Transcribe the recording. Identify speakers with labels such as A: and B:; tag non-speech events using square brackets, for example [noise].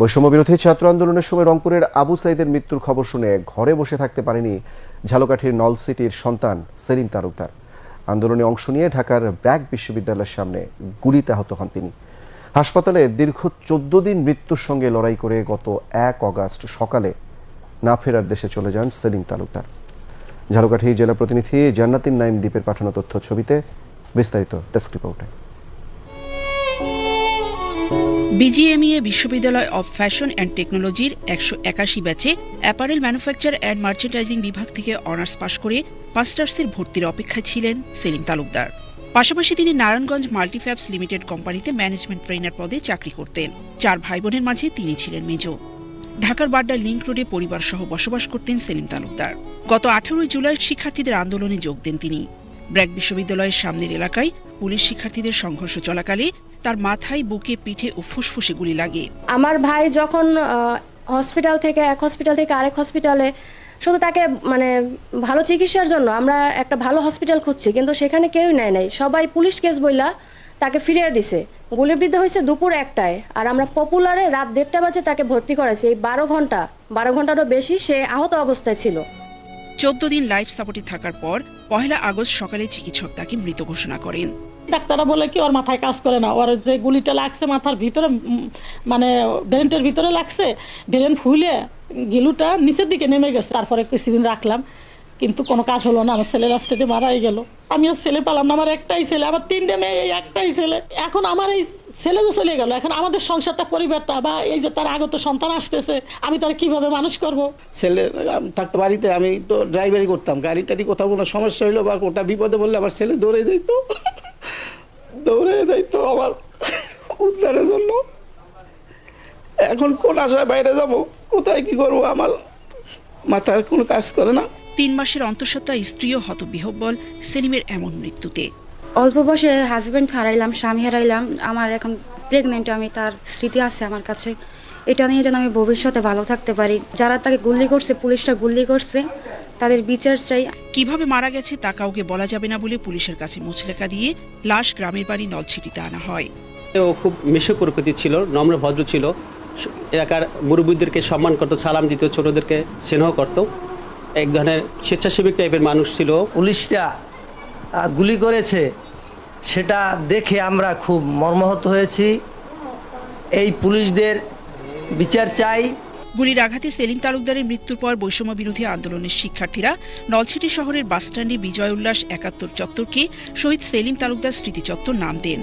A: বৈষম্য বিরোধী ছাত্র আন্দোলনের সময় রংপুরের আবু সাইদের মৃত্যুর খবর শুনে ঘরে বসে থাকতে পারেনি ঝালকাঠির নল সিটির সন্তান সেলিম তালুকদার। আন্দোলনে অংশ নিয়ে ঢাকার ব্র্যাক বিশ্ববিদ্যালয়ের সামনে গুলিতে আহত হন তিনি। হাসপাতালে দীর্ঘ চোদ্দ দিন মৃত্যুর সঙ্গে লড়াই করে গত এক অগাস্ট সকালে না ফেরার দেশে চলে যান সেলিম তালুকদার। ঝালকাঠি জেলা প্রতিনিধি জান্নাতিন নাইম দ্বীপের পাঠানো তথ্য ছবিতে বিস্তারিত ডেস্ক রিপোর্টে।
B: বিজিএমইএ বিশ্ববিদ্যালয় অব ফ্যাশন অ্যান্ড টেকনোলজির একশো একাশি ব্যাচে অ্যাপারেল ম্যানুফ্যাকচার অ্যান্ড মার্চেন্ডাইজিং বিভাগ থেকে অনার্স পাশ করে মাস্টার্সের ভর্তির অপেক্ষায় ছিলেন সেলিম তালুকদার। পাশাপাশি তিনি নারায়ণগঞ্জ মাল্টিফ্যাবস লিমিটেড কোম্পানিতে ম্যানেজমেন্ট ট্রেনার পদে চাকরি করতেন। চার ভাই বোনের মাঝে তিনি ছিলেন মেজ। ঢাকার বাড্ডা লিঙ্ক রোডে পরিবার সহ বসবাস করতেন সেলিম তালুকদার। গত আঠারোই জুলাই শিক্ষার্থীদের আন্দোলনে যোগ দেন তিনি। ব্র্যাক বিশ্ববিদ্যালয়ের সামনের এলাকায় পুলিশ শিক্ষার্থীদের সংঘর্ষ চলাকালে তার মাথায় বুকে পিঠে ও ফুসফুসে গুলি লাগে।
C: আমার ভাই যখন হসপিটাল থেকে, এক হসপিটাল থেকে আরেক হসপিটালে শুধু তাকে মানে ভালো চিকিৎসার জন্য আমরা একটা ভালো হসপিটাল খুঁজছি, কিন্তু সেখানে কেউই নেয় নাই। সবাই পুলিশ কেস বইলা তাকে ফিরিয়ে দিছে। গুলিবিদ্ধ হয়েছে দুপুর একটায়, আর আমরা পপুলারে রাত দেড়টা বাজে তাকে ভর্তি করাইছি। এই বারো ঘণ্টা, বারো ঘন্টারও বেশি সে আহত অবস্থায় ছিল।
B: চোদ্দ দিন লাইফ সাপোর্টে থাকার পর পহেলা আগস্ট সকালে চিকিৎসক তাকে মৃত ঘোষণা করেন।
D: ডাক্তাররা বলে কি, ওর মাথায় কাজ করে না। ওর যে গুলিটা লাগছে মাথার ভিতরে মানে ব্রেনটার ভিতরে লাগছে, ব্রেন ফুলে গিলুটা নিচের দিকে নেমে গেছে। তারপরে কিছুদিন রাখলাম, কিন্তু কোনো কাজ হলো না। আমার ছেলে রাস্তাতে মারাই গেল। আমি আর ছেলে পেলাম না। আমার একটাই ছেলে, আমার তিনটে মেয়ে একটাই ছেলে। এখন আমার এই ছেলে যে চলে গেল এখন আমাদের সংসারটা পরিবারটা বা এই যে তার আগত সন্তান আসতেছে আমি তার কীভাবে মানুষ করব?
E: ছেলে থাকতো বাড়িতে আমি তো ড্রাইভারি করতাম গাড়ি টাড়ি কোথাও কোনো সমস্যা হইল বা কোথাও বিপদে বললে আমার ছেলে দৌড়ে যাইতো। [laughs] দৌড়ে যাইতো আমার উদ্ধারের জন্য। এখন কোন আশায় বাইরে যাব কোথায় কি করব আমার মাথার কোনো কাজ করে না।
B: তিন মাসের অন্তঃসত্ত্বা স্ত্রীও হতবিহব্বল সেলিমের এমন মৃত্যুতে।
F: অল্প বয়সে হাজব্যান্ড হারাইলাম স্বামী হারাইলাম আমার এখন প্রেগনেন্ট আমি তার স্মৃতি আছে আমার কাছে। এটা নিয়ে যেন আমি ভবিষ্যতে ভালো থাকতে পারি। যারা তাকে গুলি করছে পুলিশরা গুলি করছে তাদের বিচার চাই।
B: কীভাবে মারা গেছে তা কাউকে বলা যাবে না বলে পুলিশের কাছে মুচলেখা দিয়ে লাশ গ্রামের বাড়ি নলছিটিতে আনা হয়।
G: ও খুব মিশুক প্রকৃতির ছিল নম্র ভদ্র ছিল। এলাকার মুরব্বীদেরকে সম্মান করতো সালাম দিত ছোটদেরকে স্নেহ করতো। এক ধরনের স্বেচ্ছাসেবী টাইপের মানুষ ছিল
H: পুলিশরা আহ, গুলি করেছে। সেটা দেখে আমরা খুব মর্মাহত হয়েছি। এই পুলিশদের বিচার চাই।
B: গুলির আঘাতে সেলিম তালুকদারের মৃত্যুর পর বৈষম্য বিরোধী আন্দোলনের শিক্ষার্থীরা নলছিটি শহরের বাসস্ট্যান্ডে বিজয় উল্লাস একাত্তর চত্বরকে শহীদ সেলিম তালুকদার স্মৃতিচত্বর নাম দেন।